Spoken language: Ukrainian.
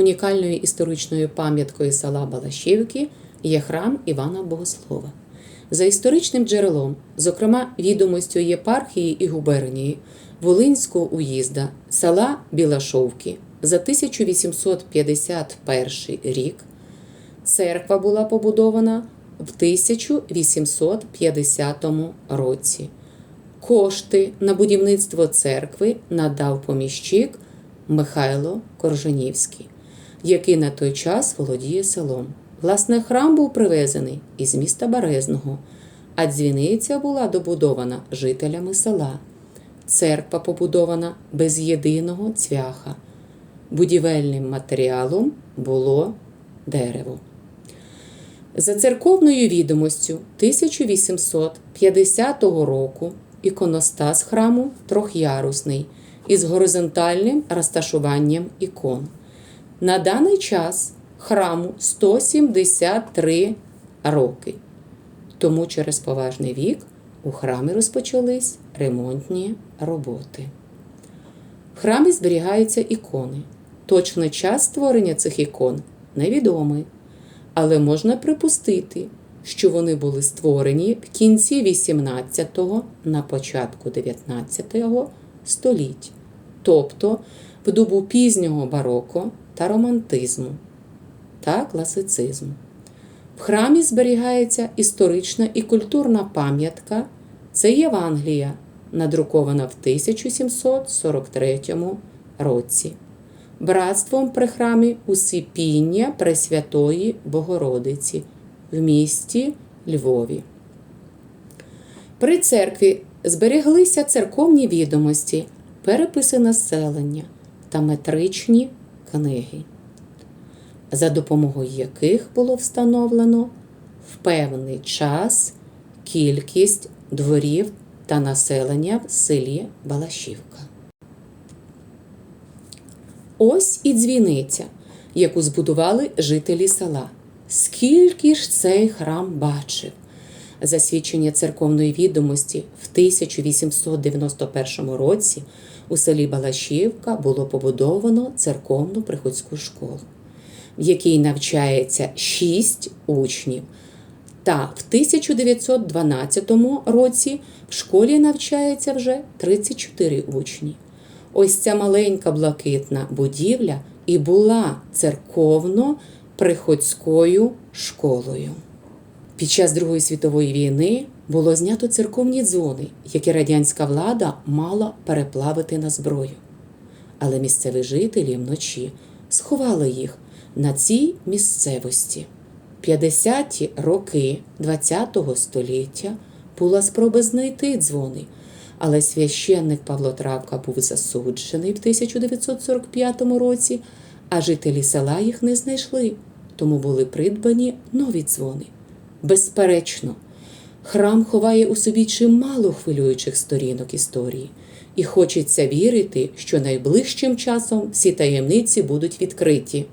унікальною історичною пам'яткою села Балашівки є храм Івана Богослова. За історичним джерелом, зокрема відомостю єпархії і губернії Волинського уїзда села Білашовки за 1851 рік церква була побудована в 1850 році. Кошти на будівництво церкви надав поміщик Михайло Корженівський, який на той час володіє селом. Власне, храм був привезений із міста Березного, а дзвіниця була добудована жителями села. Церква побудована без єдиного цвяха. Будівельним матеріалом було дерево. За церковною відомостю 1850 року іконостас храму трьохярусний із горизонтальним розташуванням ікон. На даний час храму 173 роки. Тому через поважний вік у храмі розпочались ремонтні роботи. В храмі зберігаються ікони. Точний час створення цих ікон невідомий, але можна припустити, що вони були створені в кінці 18-го на початку 19-го століть, тобто в добу пізнього бароко та романтизму та класицизму. В храмі зберігається історична і культурна пам'ятка це Євангелія, надрукована в 1743 році. Братством при храмі Усипіння Пресвятої Богородиці в місті Львові. При церкві збереглися церковні відомості, переписи населення та метричні книги, за допомогою яких було встановлено в певний час кількість дворів та населення в селі Балашівка. Ось і дзвіниця, яку збудували жителі села. Скільки ж цей храм бачив? За свідчення церковної відомості в 1891 році у селі Балашівка було побудовано церковну приходську школу, в якій навчається 6 учнів. Та в 1912 році в школі навчається вже 34 учні. Ось ця маленька блакитна будівля і була церковно-приходською школою. Під час Другої світової війни було знято церковні дзвони, які радянська влада мала переплавити на зброю. Але місцеві жителі вночі сховали їх на цій місцевості. 50-ті роки ХХ століття була спроба знайти дзвони, але священник Павло Травка був засуджений в 1945 році, а жителі села їх не знайшли, тому були придбані нові дзвони. Безперечно, храм ховає у собі чимало хвилюючих сторінок історії, і хочеться вірити, що найближчим часом всі таємниці будуть відкриті.